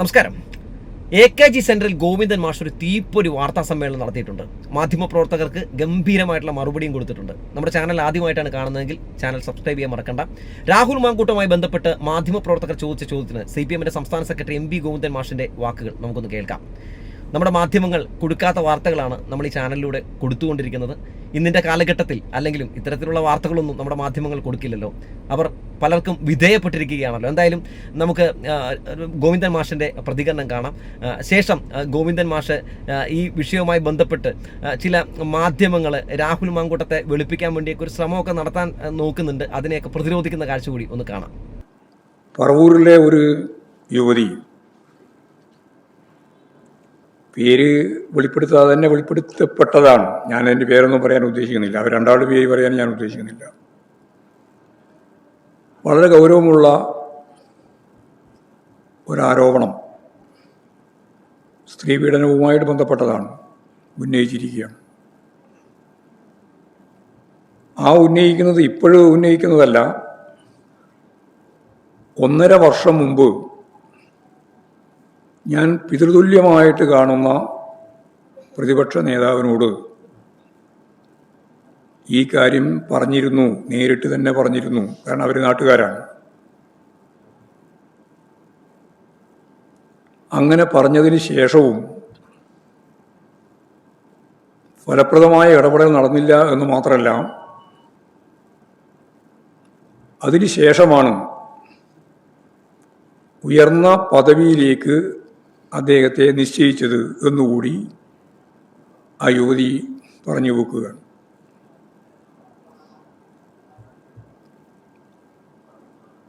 നമസ്കാരം. A K G സെന്ററിൽ ഗോവിന്ദൻ മാഷ് ഒരു തീപ്പൊരു വാർത്താ സമ്മേളനം നടത്തിയിട്ടുണ്ട്. മാധ്യമപ്രവർത്തകർക്ക് ഗംഭീരമായിട്ടുള്ള മറുപടിയും കൊടുത്തിട്ടുണ്ട്. നമ്മുടെ ചാനൽ ആദ്യമായിട്ടാണ് കാണുന്നതെങ്കിൽ ചാനൽ സബ്സ്ക്രൈബ് ചെയ്യാൻ മറക്കണ്ട. രാഹുൽ മാങ്കൂട്ടുമായി ബന്ധപ്പെട്ട് മാധ്യമപ്രവർത്തകർ ചോദിച്ച ചോദ്യത്തിന് സി പി സംസ്ഥാന സെക്രട്ടറി എം പി ഗോവിന്ദൻ മാഷിന്റെ വാക്കുകൾ നമുക്കൊന്ന് കേൾക്കാം. നമ്മുടെ മാധ്യമങ്ങൾ കൊടുക്കാത്ത വാർത്തകളാണ് നമ്മൾ ഈ ചാനലിലൂടെ കൊടുത്തുകൊണ്ടിരിക്കുന്നത്. ഇന്നിന്റെ കാലഘട്ടത്തിൽ അല്ലെങ്കിലും ഇത്തരത്തിലുള്ള വാർത്തകളൊന്നും നമ്മുടെ മാധ്യമങ്ങൾ കൊടുക്കില്ലല്ലോ. അവർ പലർക്കും വിധേയപ്പെട്ടിരിക്കുകയാണല്ലോ. എന്തായാലും നമുക്ക് ഗോവിന്ദൻ മാഷിന്റെ പ്രതികരണം കാണാം. ശേഷം ഗോവിന്ദൻ മാഷ് ഈ വിഷയവുമായി ബന്ധപ്പെട്ട് ചില മാധ്യമങ്ങൾ രാഹുൽ മാങ്കൂട്ടത്തെ വെളുപ്പിക്കാൻ വേണ്ടിയൊക്കെ ഒരു ശ്രമമൊക്കെ നടത്താൻ നോക്കുന്നുണ്ട്. അതിനെയൊക്കെ പ്രതിരോധിക്കുന്ന കാഴ്ച കൂടി ഒന്ന് കാണാം. പറവൂരിലെ ഒരു യുവതി പേര് വെളിപ്പെടുത്താതെ തന്നെ വെളിപ്പെടുത്തപ്പെട്ടതാണ്. ഞാൻ എന്റെ പേരൊന്നും പറയാൻ ഉദ്ദേശിക്കുന്നില്ല. അവർ രണ്ടാളുടെ പേര് പറയാൻ ഞാൻ ഉദ്ദേശിക്കുന്നില്ല. വളരെ ഗൗരവമുള്ള ഒരാരോപണം സ്ത്രീ പീഡനവുമായിട്ട് ബന്ധപ്പെട്ടതാണ്. ഉന്നയിച്ചിരിക്കുകയാണ്. ആ ഉന്നയിക്കുന്നത് ഇപ്പോഴും ഉന്നയിക്കുന്നതല്ല. ഒന്നര വർഷം മുമ്പ് ഞാൻ പിതൃതുല്യമായിട്ട് കാണുന്ന പ്രതിപക്ഷ നേതാവിനോട് ഈ കാര്യം പറഞ്ഞിരുന്നു നേരിട്ട് തന്നെ പറഞ്ഞിരുന്നു. കാരണം അവർ നാട്ടുകാരാണ്. അങ്ങനെ പറഞ്ഞതിന് ശേഷവും ഫലപ്രദമായ ഇടപെടൽ നടന്നില്ല എന്ന് മാത്രമല്ല അതിനുശേഷമാണ് ഉയർന്ന പദവിയിലേക്ക് അദ്ദേഹത്തെ നിശ്ചയിച്ചത് എന്നുകൂടി ആ യുവതി പറഞ്ഞു വെക്കുകയാണ്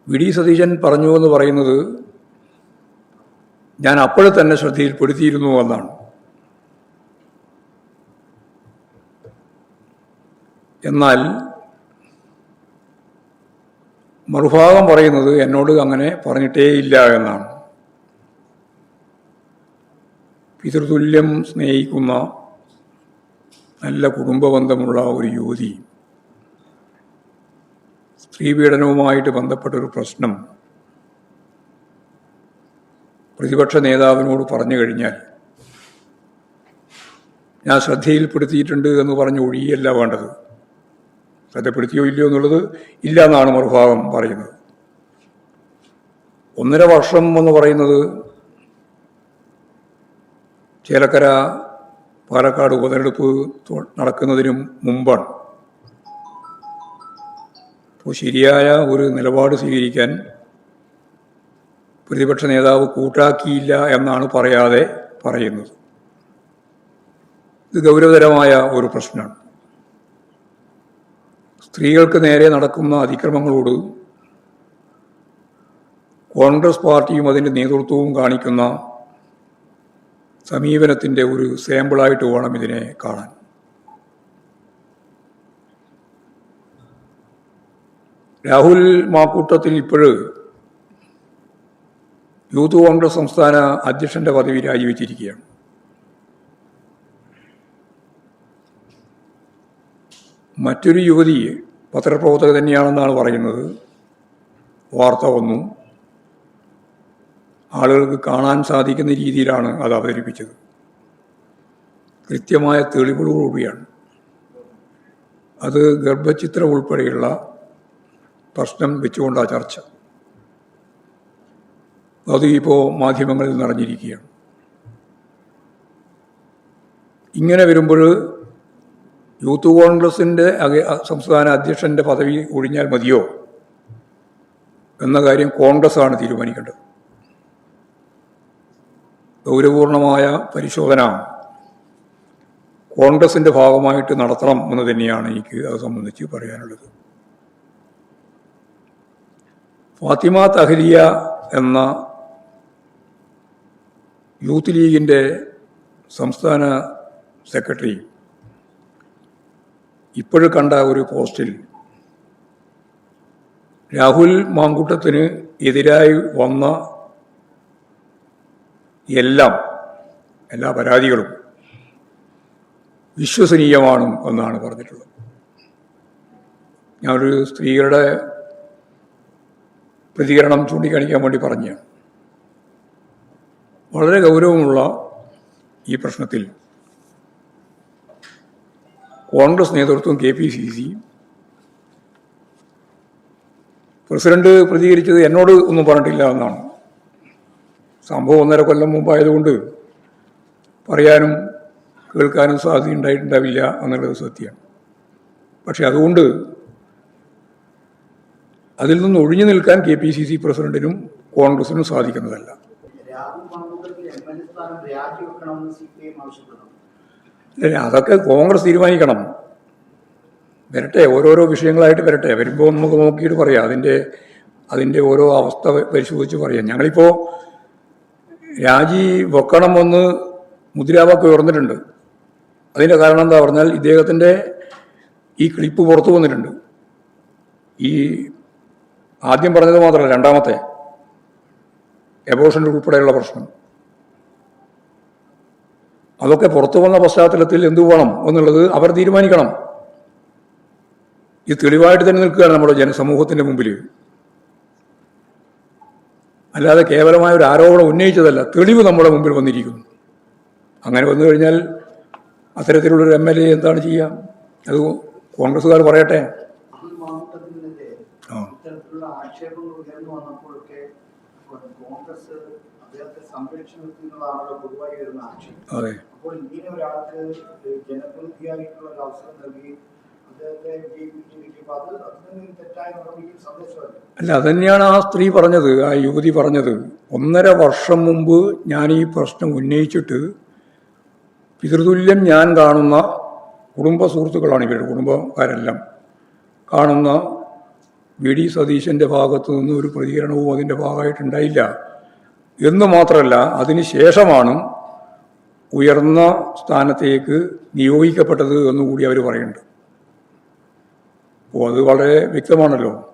വി. ഡി. സതീശൻ പറഞ്ഞു എന്ന് പറയുന്നത് ഞാൻ അപ്പോഴെ തന്നെ ശ്രദ്ധയിൽപ്പെടുത്തിയിരുന്നു എന്നാണ്. എന്നാൽ മറുഭാഗം പറയുന്നത് എന്നോട് അങ്ങനെ പറഞ്ഞിട്ടേ ഇല്ല എന്നാണ്. പിതൃതുല്യം സ്നേഹിക്കുന്ന നല്ല കുടുംബബന്ധമുള്ള ഒരു യുവതി. സ്ത്രീപീഡനവുമായിട്ട് ബന്ധപ്പെട്ടൊരു പ്രശ്നം. പ്രതിപക്ഷ നേതാവിനോട് പറഞ്ഞു കഴിഞ്ഞാൽ ഞാൻ ശ്രദ്ധയിൽപ്പെടുത്തിയിട്ടുണ്ട് എന്ന് പറഞ്ഞ് ഒഴിയല്ല വേണ്ടത്. ശ്രദ്ധപ്പെടുത്തിയോ ഇല്ലയോ എന്നുള്ളത് ഇല്ല എന്നാണ് മറുഭാഗം പറയുന്നത്. ഒന്നര വർഷം എന്ന് പറയുന്നത് ചേലക്കര പാലക്കാട് ഉപതെരഞ്ഞെടുപ്പ് നടക്കുന്നതിനും മുമ്പാണ്. അപ്പോൾ ശരിയായ ഒരു നിലപാട് സ്വീകരിക്കാൻ പ്രതിപക്ഷ നേതാവ് കൂട്ടാക്കിയില്ല എന്നാണ് പറയാതെ പറയുന്നത്. ഇത് ഗൗരവതരമായ ഒരു പ്രശ്നമാണ്. സ്ത്രീകൾക്ക് നേരെ നടക്കുന്ന അതിക്രമങ്ങളോട് കോൺഗ്രസ് പാർട്ടിയും അതിന്റെ നേതൃത്വവും കാണിക്കുന്ന സമീപനത്തിന്റെ ഒരു സാമ്പിളായിട്ട് വേണം ഇതിനെ കാണാൻ. രാഹുൽ മാക്കൂട്ടത്തിൽ ഇപ്പോഴ് യൂത്ത് കോൺഗ്രസ് സംസ്ഥാന അധ്യക്ഷന്റെ പദവി രാജിവെച്ചിരിക്കുകയാണ്. മറ്റൊരു യുവതി പത്രപ്രവർത്തക തന്നെയാണെന്നാണ് പറയുന്നത്. വാർത്ത വന്നു. ആളുകൾക്ക് കാണാൻ സാധിക്കുന്ന രീതിയിലാണ് അത് അവതരിപ്പിച്ചത്. കൃത്യമായ തെളിവുകളോടുകൂടിയാണ് അത് ഗർഭചിത്രം ഉൾപ്പെടെയുള്ള പ്രശ്നം വെച്ചുകൊണ്ട് ആ ചർച്ച. അത് ഇപ്പോൾ മാധ്യമങ്ങളിൽ നിറഞ്ഞിരിക്കുകയാണ്. ഇങ്ങനെ വരുമ്പോൾ യൂത്ത് കോൺഗ്രസിന്റെ സംസ്ഥാന അധ്യക്ഷന്റെ പദവി ഒഴിഞ്ഞാൽ മതിയോ? എന്ന കാര്യം കോൺഗ്രസ് ആണ് തീരുമാനിക്കേണ്ടത്. ഗൗരവപൂർണമായ പരിശോധന കോൺഗ്രസിന്റെ ഭാഗമായിട്ട് നടത്തണം എന്ന് തന്നെയാണ് എനിക്ക് അത് സംബന്ധിച്ച് പറയാനുള്ളത്. ഫാത്തിമ തഹരിയ എന്ന യൂത്ത് ലീഗിന്റെ സംസ്ഥാന സെക്രട്ടറി ഇപ്പോഴും കണ്ട ഒരു പോസ്റ്റിൽ രാഹുൽ മാങ്കൂട്ടത്തിന് എതിരായി വന്ന എല്ലാം എല്ലാ പരാതികളും വിശ്വസനീയമാണ് എന്നാണ് പറഞ്ഞിട്ടുള്ളത്. ഞാനൊരു സ്ത്രീകളുടെ പ്രതികരണം ചൂണ്ടിക്കാണിക്കാൻ വേണ്ടി പറഞ്ഞു വളരെ ഗൗരവമുള്ള ഈ പ്രശ്നത്തിൽ കോൺഗ്രസ് നേതൃത്വം K P C C president പ്രതികരിച്ചത് എന്നോട് ഒന്നും പറഞ്ഞിട്ടില്ല എന്നാണ്. സംഭവം ഒന്നര കൊല്ലം മുമ്പായതുകൊണ്ട് പറയാനും കേൾക്കാനും സാധ്യത ഉണ്ടായിട്ടുണ്ടാവില്ല എന്നുള്ളത് സത്യം പക്ഷെ അതുകൊണ്ട് അതിൽ നിന്ന് ഒഴിഞ്ഞു നിൽക്കാൻ കെ പി സി സി പ്രസിഡന്റിനും കോൺഗ്രസിനും സാധിക്കുന്നതല്ല. അതൊക്കെ കോൺഗ്രസ് തീരുമാനിക്കണം. വരട്ടെ ഓരോരോ വിഷയങ്ങളായിട്ട് വരട്ടെ. വരുമ്പോൾ നമുക്ക് നോക്കിയിട്ട് പറയാം. അതിന്റെ അതിന്റെ ഓരോ അവസ്ഥ പരിശോധിച്ച് പറയാം. ഞങ്ങളിപ്പോൾ രാജി വെക്കണമെന്ന് മുദ്രാവാക്യം ഉയർന്നിട്ടുണ്ട്. അതിന്റെ കാരണം എന്താ പറഞ്ഞാൽ ഇദ്ദേഹത്തിന്റെ ഈ ക്ലിപ്പ് പുറത്തു വന്നിട്ടുണ്ട്. ഈ ആദ്യം പറഞ്ഞത് മാത്രമല്ല രണ്ടാമത്തെ എബോഷൻ ഉൾപ്പെടെയുള്ള പ്രശ്നം. അതൊക്കെ പുറത്തു വന്ന പശ്ചാത്തലത്തിൽ എന്തു വേണം എന്നുള്ളത് അവർ തീരുമാനിക്കണം. ഇത് തെളിവായിട്ട് തന്നെ നിൽക്കുകയാണ് നമ്മുടെ ജനസമൂഹത്തിന്റെ മുമ്പിൽ അല്ലാതെ കേവലമായ ഒരു ആരോപണം ഉന്നയിച്ചതല്ല. തെളിവ് നമ്മുടെ മുമ്പിൽ വന്നിരിക്കുന്നു. അങ്ങനെ വന്നു കഴിഞ്ഞാൽ അത്തരത്തിലുള്ളൊരു എം എൽ എ എന്താണ് ചെയ്യുക അത് കോൺഗ്രസ്സുകാർ പറയട്ടെ. ആ. അതെ. അല്ല അതന്നെയാണ് ആ സ്ത്രീ പറഞ്ഞത് ആ യുവതി പറഞ്ഞത്. ഒന്നര വർഷം മുമ്പ് ഞാൻ ഈ പ്രശ്നം ഉന്നയിച്ചിട്ട് പിതൃതുല്യം ഞാൻ കാണുന്ന കുടുംബ സുഹൃത്തുക്കളാണ് ഇവരുടെ കുടുംബക്കാരെല്ലാം. കാണുന്ന വി ഡി സതീശന്റെ ഭാഗത്തു നിന്ന് ഒരു പ്രതികരണവും അതിന്റെ ഭാഗമായിട്ടുണ്ടായില്ല. എന്ന് മാത്രമല്ല അതിന് ശേഷമാണ് ഉയർന്ന സ്ഥാനത്തേക്ക് നിയോഗിക്കപ്പെട്ടത് എന്നുകൂടി അവർ പറയുന്നുണ്ട്. അപ്പോൾ അത് വളരെ വ്യക്തമാണല്ലോ.